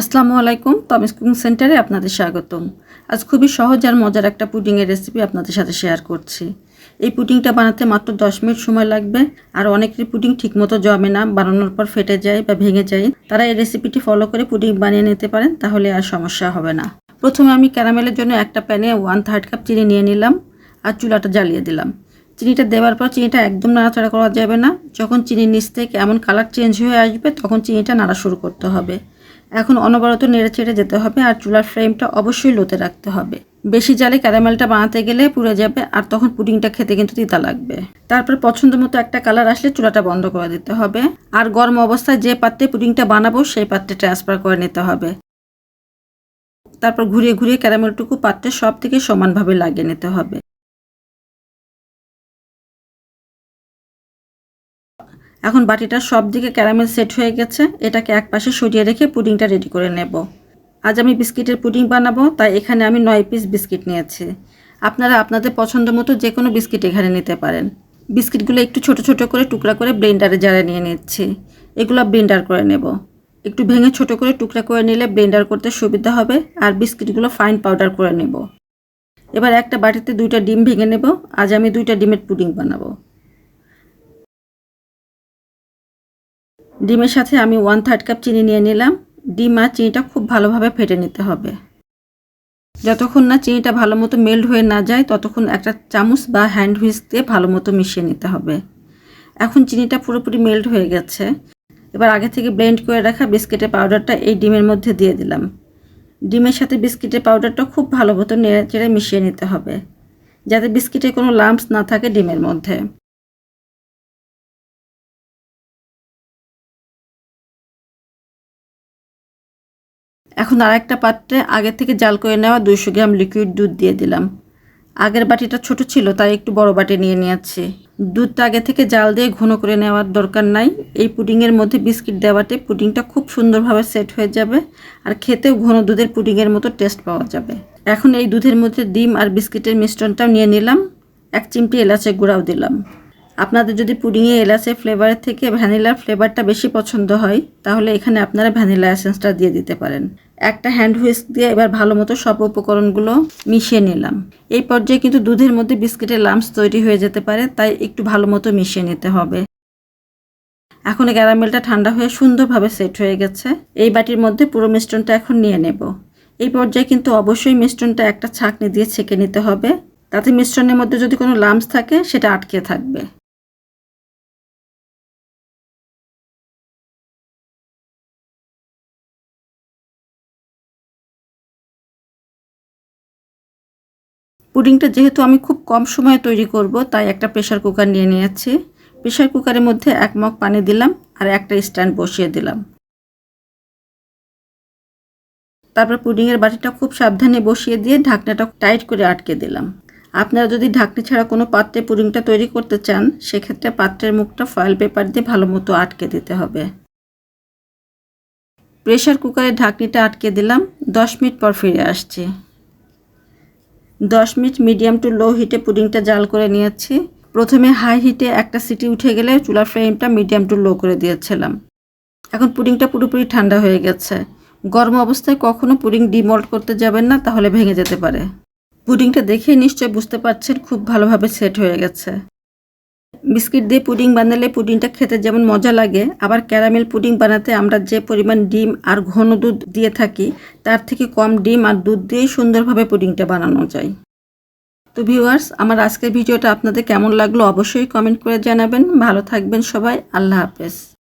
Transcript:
আসসালামু আলাইকুম তমিস কুকিং সেন্টারে আপনাদের স্বাগতম। আজ খুবই সহজ আর মজার একটা পুডিংয়ের রেসিপি আপনাদের সাথে শেয়ার করছি। এই পুডিংটা বানাতে মাত্র দশ মিনিট সময় লাগবে, আর অনেকেরই পুডিং ঠিকমতো জমে না, বানানোর পর ফেটে যায় বা ভেঙে যায়। তারা এই রেসিপিটি ফলো করে পুডিং বানিয়ে নিতে পারেন, তাহলে আর সমস্যা হবে না। প্রথমে আমি ক্যারামেলের জন্য একটা প্যানে ওয়ান থার্ড কাপ চিনি নিয়ে নিলাম, আর চুলাটা জ্বালিয়ে দিলাম। চিনিটা দেওয়ার পর চিনিটা একদম নাড়াচাড়া করা যাবে না। যখন চিনির নিচ থেকে এমন কালার চেঞ্জ হয়ে আসবে, তখন চিনিটা নাড়া শুরু করতে হবে। এখন অনবরত নেড়ে চেড়ে যেতে হবে আর চুলার ফ্লেমটা অবশ্যই লোতে রাখতে হবে। বেশি জালে ক্যারামেলটা বানাতে গেলে পুড়ে যাবে আর তখন পুডিংটা খেতে কিন্তু তিতা লাগবে। তারপর পছন্দ মতো একটা কালার আসলে চুলাটা বন্ধ করে দিতে হবে। আর গরম অবস্থায় যে পাত্রে পুডিংটা বানাবো সেই পাত্রে ট্রান্সফার করে নিতে হবে। তারপর ঘুরিয়ে ঘুরিয়ে ক্যারামেলটুকু পাত্রে সব থেকে সমানভাবে লাগিয়ে নিতে হবে। এখন বাটিটা সব দিকে ক্যারামেল সেট হয়ে গেছে। এটাকে এক পাশে সরিয়ে রেখে পুডিংটা রেডি করে নেব। আজ আমি বিস্কিটের পুডিং বানাবো, তাই এখানে আমি নয় পিস বিস্কিট নিয়েছি। আপনারা আপনাদের পছন্দ মতো যে কোনো বিস্কিট এখানে নিতে পারেন। বিস্কিটগুলো একটু ছোট ছোট করে টুকরা করে ব্লেন্ডারে জারে নিয়ে নিচ্ছি। এগুলো ব্লেন্ডার করে নেব। একটু ভেঙে ছোট করে টুকরা করে নিলে ব্লেন্ডার করতে সুবিধা হবে আর বিস্কিটগুলো ফাইন পাউডার করে নেব। এবার একটা বাটিতে দুইটা ডিম ভেঙে নেব। আজ আমি দুইটা ডিমের পুডিং বানাবো। ডিমের সাথে আমি ওয়ান থার্ড কাপ চিনি নিয়ে নিলাম। ডিম আর চিনিটা খুব ভালোভাবে ফেটে নিতে হবে। যতক্ষণ না চিনিটা ভালো মতো মেল্ট হয়ে না যায়, ততক্ষণ একটা চামচ বা হ্যান্ড হুইস্ক দিয়ে ভালো মতো মিশিয়ে নিতে হবে। এখন চিনিটা পুরোপুরি মেল্ট হয়ে গেছে। এবার আগে থেকে ব্লেন্ড করে রাখা বিস্কিটের পাউডারটা এই ডিমের মধ্যে দিয়ে দিলাম। ডিমের সাথে বিস্কিটের পাউডারটা খুব ভালো মতো নেড়ে চেড়ে মিশিয়ে নিতে হবে। যাতে বিস্কিটে কোনো লাম্পস না থাকে ডিমের মধ্যে। এখন আর একটা পাত্রে আগে থেকে জাল করে নেওয়া দুইশো গ্রাম লিকুইড দুধ দিয়ে দিলাম। আগের বাটিটা ছোট ছিল, তাই একটু বড় বাটি নিয়ে নিয়েছি। দুধটা আগে থেকে জাল দিয়ে ঘন করে নেওয়ার দরকার নাই। এই পুডিংয়ের মধ্যে বিস্কিট দেওয়াতে পুডিংটা খুব সুন্দরভাবে সেট হয়ে যাবে আর খেতেও ঘন দুধের পুডিংয়ের মতো টেস্ট পাওয়া যাবে। এখন এই দুধের মধ্যে ডিম আর বিস্কিটের মিশ্রণটাও নিয়ে নিলাম। এক চিমটি এলাচের গুঁড়াও দিলাম। আপনাদের যদি পুডিংয়ে এলাচের ফ্লেভারের থেকে ভ্যানিলার ফ্লেভারটা বেশি পছন্দ হয়, তাহলে এখানে আপনারা ভ্যানিলা এসেন্সটা দিয়ে দিতে পারেন। একটা হ্যান্ড হুইস্ক দিয়ে এবার ভালো মতো সব উপকরণগুলো মিশিয়ে নিলাম। এই পর্যায়ে কিন্তু দুধের মধ্যে বিস্কিটের লাম্পস তৈরি হয়ে যেতে পারে, তাই একটু ভালো মতো মিশিয়ে নিতে হবে। এখন ক্যারামেলটা ঠান্ডা হয়ে সুন্দরভাবে সেট হয়ে গেছে। এই বাটির মধ্যে পুরো মিশ্রণটা এখন নিয়ে নেব। এই পর্যায়ে কিন্তু অবশ্যই মিশ্রণটা একটা ছাঁকনি দিয়ে ছেঁকে নিতে হবে। তাতে মিশ্রণের মধ্যে যদি কোনো লাম্পস থাকে, সেটা আটকে থাকবে। পুডিংটা যেহেতু আমি খুব কম সময়ে তৈরি করব, তাই একটা প্রেশার কুকার নিয়ে নিয়েছি। প্রেশার কুকারের মধ্যে এক মগ পানি দিলাম আর একটা স্ট্যান্ড বসিয়ে দিলাম। তারপর পুডিংয়ের বাটিটা খুব সাবধানে বসিয়ে দিয়ে ঢাকনাটা টাইট করে আটকে দিলাম। আপনারা যদি ঢাকনি ছাড়া কোনো পাত্রে পুডিংটা তৈরি করতে চান, সেক্ষেত্রে পাত্রের মুখটা ফয়েল পেপার দিয়ে ভালো মতো আটকে দিতে হবে। প্রেশার কুকারের ঢাকনিটা আটকে দিলাম, দশ মিনিট পর ফিরে আসছি। দশ মিনিট মিডিয়াম টু লো হিটে পুডিংটা জাল করে নিয়েছি। প্রথমে হাই হিটে একটা সিটি উঠে গেলে চুলার ফ্লেমটা মিডিয়াম টু লো করে দিয়েছিলাম। এখন পুডিংটা পুরোপুরি ঠান্ডা হয়ে গেছে। গরম অবস্থায় কখনো পুডিং ডিমল্ট করতে যাবেন না, তাহলে ভেঙে যেতে পারে। পুডিংটা দেখে নিশ্চয় বুঝতে পারছেন, খুব ভালোভাবে সেট হয়ে গেছে। বিস্কিট দিয়ে পুডিং বানালে পুডিংটা খেতে যেমন মজা লাগে, আবার ক্যারামেল পুডিং বানাতে আমরা যে পরিমাণ ডিম আর ঘন দুধ দিয়ে থাকি, তার থেকে কম ডিম আর দুধ দিয়েই সুন্দরভাবে পুডিংটা বানানো যায়। তো ভিউয়ার্স, আমার আজকের ভিডিওটা আপনাদের কেমন লাগল অবশ্যই কমেন্ট করে জানাবেন। ভালো থাকবেন সবাই, আল্লাহ হাফেজ।